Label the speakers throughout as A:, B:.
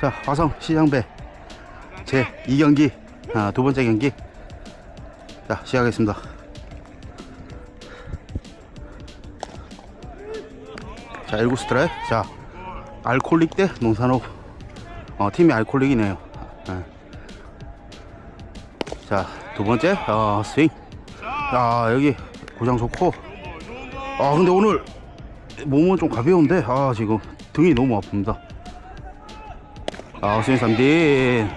A: 자, 화성 시장배 제 2경기 아, 두 번째 경기 자, 시작하겠습니다. 자, 1구 스트라이크. 자, 알콜릭 대 농산호. 어, 팀이 알콜릭이네요. 예. 자, 두 번째, 어, 스윙. 아, 여기 고장 좋고. 아, 근데 오늘 몸은 좀 가벼운데, 아, 지금 등이 너무 아픕니다. 아, 스윙 3진.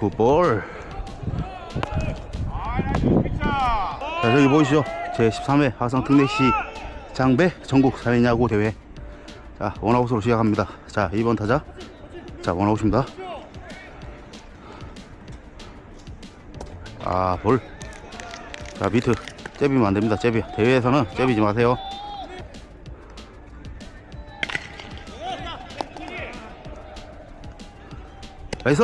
A: 굿볼. 자, 저기 보이시죠? 제 13회 화성 특례시 장배 전국 사회야구 대회. 자, 원아웃으로 시작합니다. 자, 2번 타자. 자, 원아웃입니다. 아, 볼. 자, 미트. 잽이면 안 됩니다. 잽이. 대회에서는 잽이지 마세요. 나이스!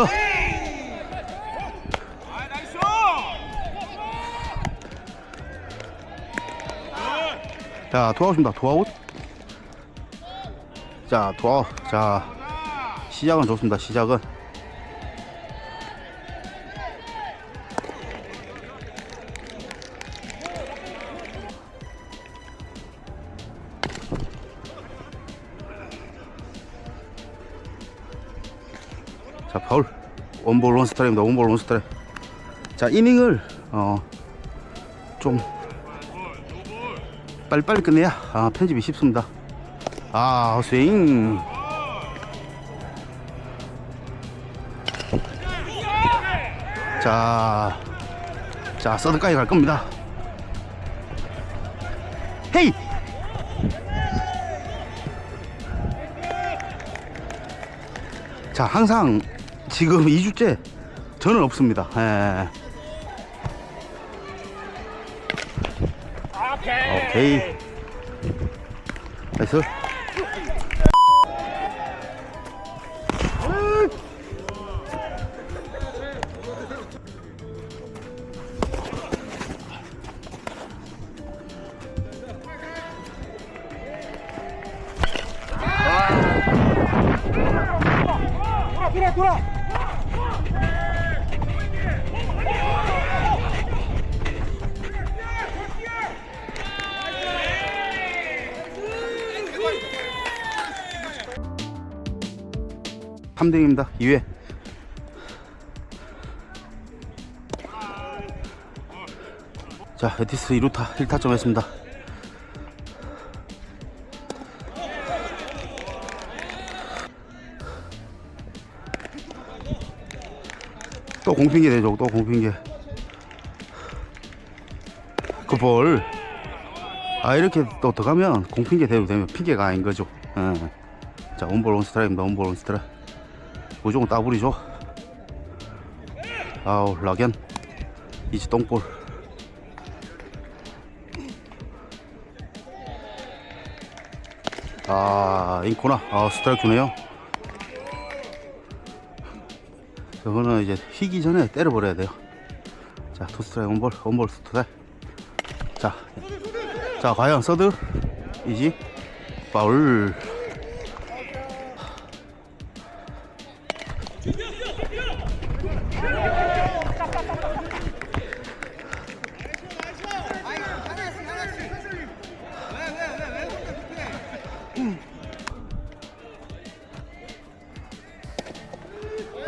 A: 자, 투아웃입니다. 투아웃. 자, 투아웃. 자, 시작은 좋습니다. 시작은. 파울. 원볼 원스트라이입니다. 원볼 원스트라이. 자, 이닝을 어, 좀 빨리빨리 끝내야 아, 편집이 쉽습니다. 아, 스윙. 자, 자, 서드까지 갈 겁니다. 헤이! 자, 항상 지금 2주째 저는 없습니다. 예. 오케이. 나이스. 3등입니다. 2회 자 에티스 2루타 1타점 했습니다. 또 공핑계 되죠. 또 공핑계. 그볼. 아 이렇게 또 들어가면 공핑계 되면 핑계가 아닌 거죠. 응. 자 온볼 온스트라이입니다. 온볼 온스트라이 크. 무조건 따블이죠. 아우 락연 이지 똥볼. 아 인코나 아 스트라이크네요. 저거는 이제 휘기 전에 때려버려야 돼요. 자 투스트라이크 원볼 원볼 스트라이크. 자, 자 과연 서드 이지 파울.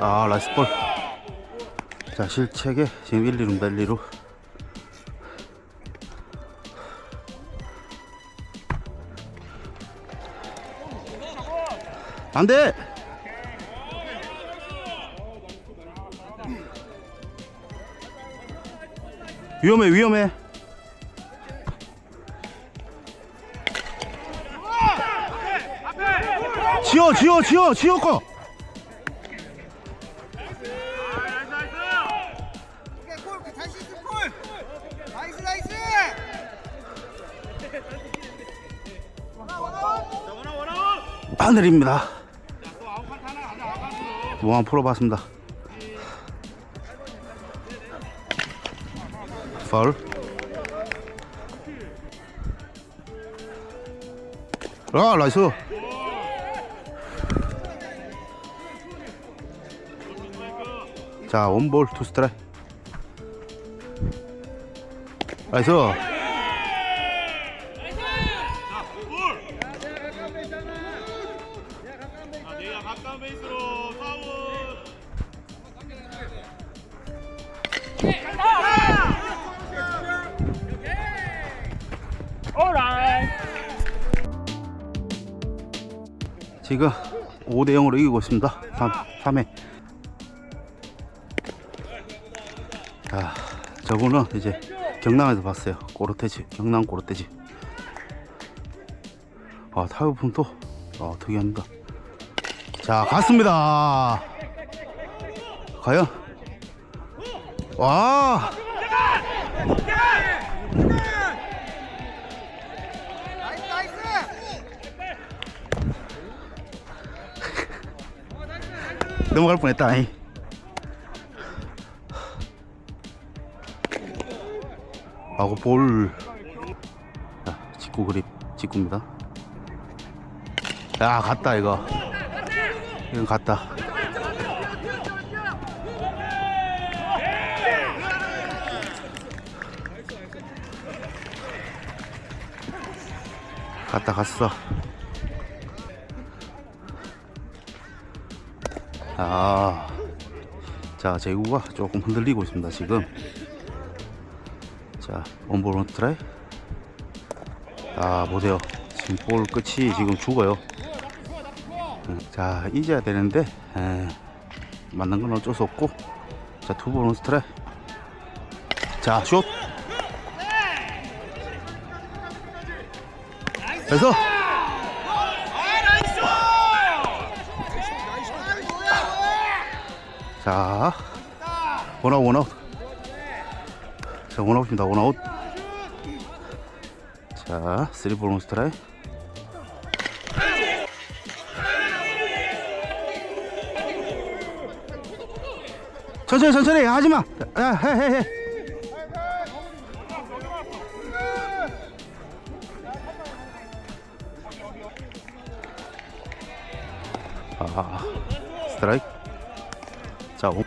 A: 아 라이스볼. 자 실책에 지금 1, 2루입니다 1, 2루 안돼! 위험해 위험해. 지어 지어 지어 지어 거 하늘입니다. 뭐 한번 풀어봤습니다. 파울. 아, 나이스. 자 원볼 투 스트라이 나이스
B: 아, 내가 가까운 베이스로 파울.
A: 지금 5대 0으로 이기고 있습니다. 3, 3회. 아, 저분은 이제 경남에서 봤어요. 꼬르테지 경남 꼬르테지. 아 타격품도 아, 특이합니다 자 갔습니다. 과연? 와! 넘어갈 뻔했다 이. 하고 볼. 자, 직구 그립 직구입니다. 야 갔다 이거 이건 갔다 갔다 갔어 아, 자 제구가 조금 흔들리고 있습니다 지금. 자 원볼 원 트라이. 아 보세요. 지금 볼 끝이 지금 죽어요. 음, 자 이제야 되는데 에, 맞는 건 어쩔 수 없고. 자 투볼 원 스트라이. 자 슛. 그래서 자 원아웃 원아웃 자 원아웃입니다 원아웃 자 쓰리볼 원 스트라이 천천히 천천히 하지마 해해해 아 스트라이크 자, 오.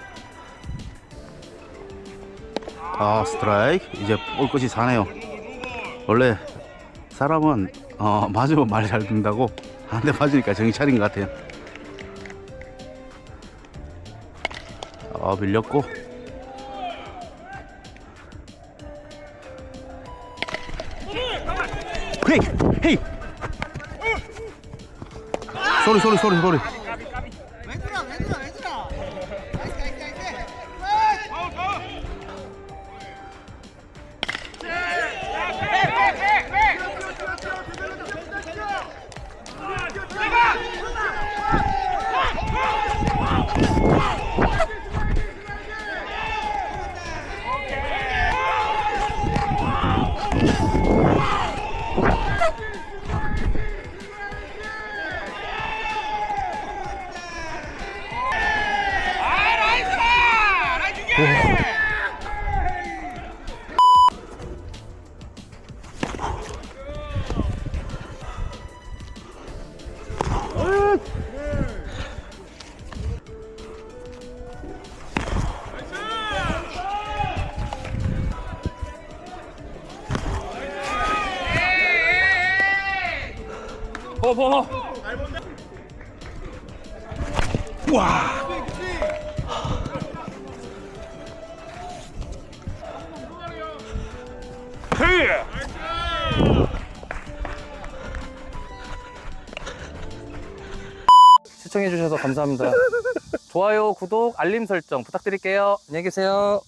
A: 아 스트라이크 이제 볼 것이 사네요. 원래 사람은 어, 맞으면 말 잘 듣는다고 한 대 맞으니까 정신 차린 것 같아요. 아 밀렸고. 헤이 헤이. 소리 소리 소리 소리
B: 버버 와.
C: 시청해주셔서 감사합니다. 좋아요, 구독, 알림 설정 부탁드릴게요. 안녕히 계세요.